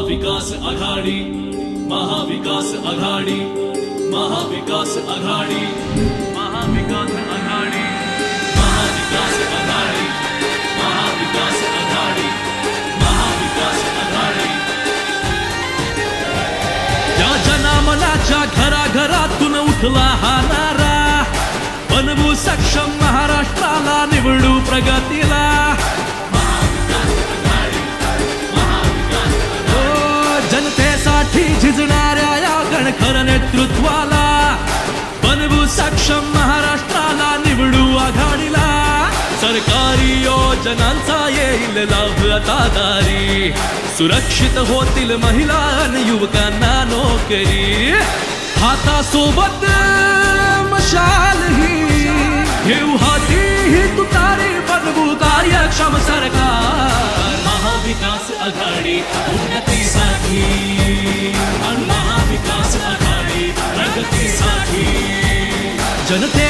महाविकास आघाडी महाविकास आघाडी महाविकास आघाडी. महाविकास आघाडी. महाविकास आघाडी महाविकास आघाडी महाविकास आघाडी. या जनामनाच्या घराघरातून उठला हा नारा बनवू सक्षम महाराष्ट्राला निवडू प्रगतीला. जनतेसाठी झिजणाऱ्या या गणखर नेतृत्वाला. बनवू सक्षम महाराष्ट्राला निवडू आघाडीला. सरकारी योजनांचा येईल लाभ आता दारी. सुरक्षित होतील महिला आणि युवकांना नोकरी. हातासोबत मशाल ही. घेऊ हाती ही तुतारी बनवू कार्यक्षम सरकार. महाविकास आघाडी जनतेच्या भल्यासाठी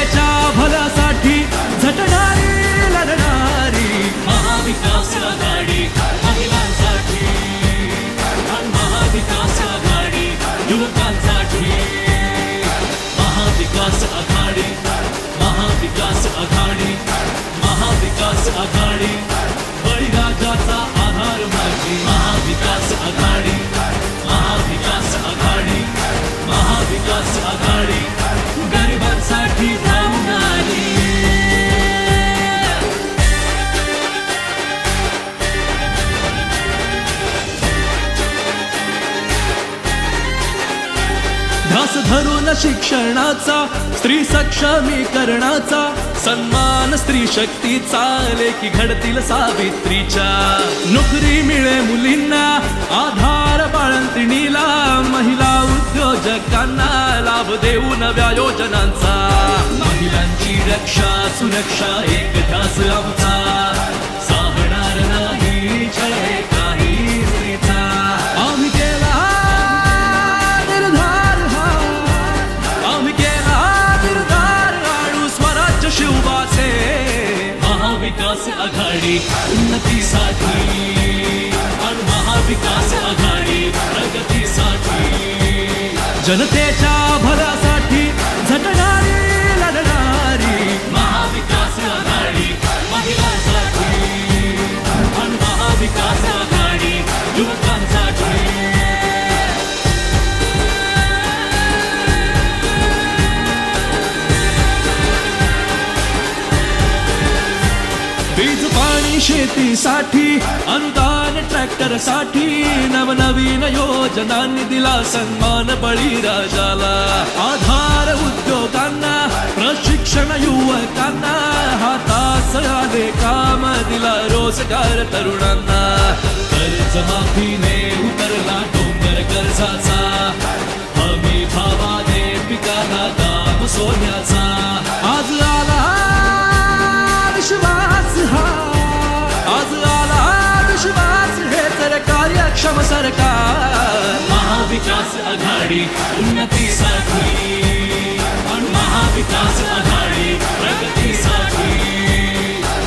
धरून शिक्षणाचा स्त्री सक्षमीकरणाचा सन्मान स्त्री चालले की घडतील सावित्रीच्या. नोकरी मिळे मुलींना आधार बाळंतिणीला महिला उद्योजकांना लाभ देऊ नव्या योजनांचा. महिलांची रक्षा सुरक्षा एक ध्यास आघाडी उन्नतीसाठी. महाविकास आघाडी प्रगतीसाठी. जनतेच्या भल्यासाठी शेतीसाठी अनुदान ट्रॅक्टरसाठी नवनवीन योजनांनी दिला सन्मान बळीराजाला. आधार उद्योगांना प्रशिक्षण युवकांना हातास आले काम दिला रोजगार तरुणांना. कर्ज माफीने सक्षम सरकार महाविकास आघाडी उन्नतीसाठी. महाविकास आघाडी प्रगतीसाठी.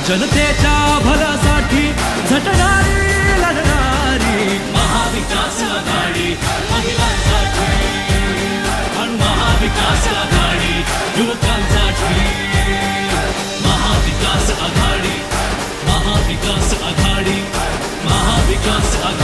जनतेच्या भलासाठी झटणारी लढणारी. महाविकास आघाडी महिलांसाठी. महाविकास आघाडी युवकांसाठी. महाविकास आघाडी महाविकास आघाडी महाविकास आघाडी.